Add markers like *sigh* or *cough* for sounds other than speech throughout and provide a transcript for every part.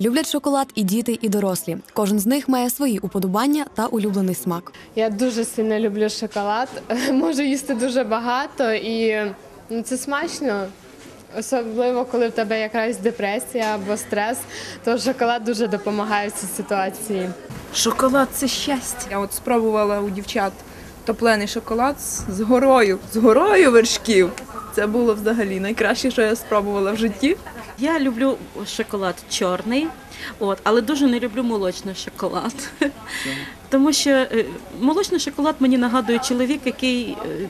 Люблять шоколад і діти, і дорослі. Кожен з них має свої уподобання та улюблений смак. Я дуже сильно люблю шоколад. *laughs* Можу їсти дуже багато і ну, це смачно. Особливо, коли в тебе якраз депресія або стрес, то шоколад дуже допомагає в цій ситуації. Шоколад це щастя. Я от спробувала у дівчат топлений шоколад з горою, з горою вершків. Це було взагалі найкраще, що я спробувала в житті. Я люблю шоколад чорний, от, але дуже не люблю молочний шоколад. Тому що е, молочний шоколад мені нагадує чоловік, який е,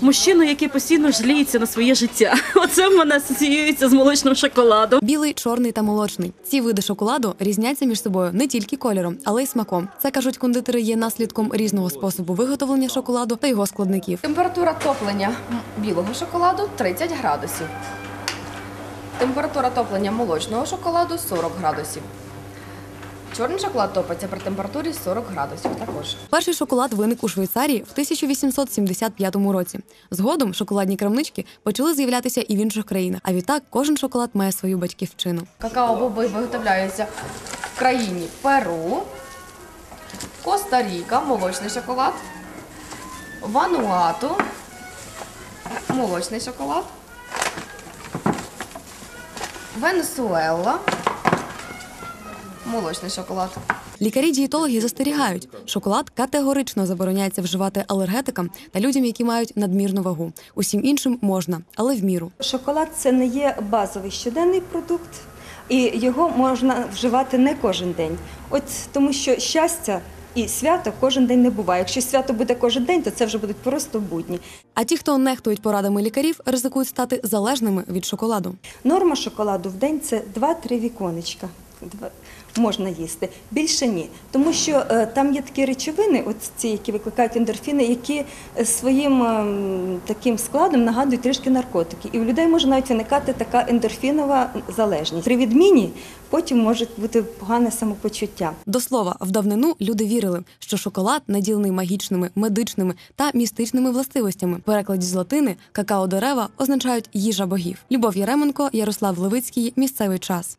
мужчину, який постійно жаліється на своє життя. *laughs* Оце в мене асоціюється з молочним шоколадом. Білий, чорний та молочний. Ці види шоколаду різняться між собою не тільки кольором, але й смаком. Це кажуть кондитери є наслідком різного способу виготовлення шоколаду та його складників. Температура топлення білого шоколаду 30 градусів. Температура топлення молочного шоколаду 40 градусів. Чорний шоколад топиться при температурі 40 градусів також. Перший шоколад виник у Швейцарії в 1875 році. Згодом шоколадні крамнички почали з'являтися і в інших країнах. А відтак кожен шоколад має свою батьківщину. Какао-боби виготовляються в країні Перу, Коста-Ріка, молочний шоколад, Вануату, молочний шоколад, Венесуела, молочний шоколад. Лікарі-дієтологи застерігають, шоколад категорично забороняється вживати алергетикам та людям, які мають надмірну вагу. Усім іншим можна, але в міру. Шоколад це не є базовий щоденний продукт, і його можна вживати не кожен день. От тому що щастя і свято кожен день не буває. Якщо свято буде кожен день, то це вже будуть просто будні. А ті, хто нехтують порадами лікарів, ризикують стати залежними від шоколаду. Норма шоколаду в день це 2-3 віконечка. Можна їсти більше ні, тому що е, там є такі речовини, от ці, які викликають ендорфіни, які е, своїм ем, таким складом нагадують трішки наркотики. І у людей може навіть виникати така ендорфінова залежність. При відміні потім може бути погане самопочуття. До слова, в давнину люди вірили, що шоколад наділений магічними, медичними та містичними властивостями. В перекладі з латини какао дерева означають їжа богів. Любов Яременко, Ярослав Левицький. Місцевий час.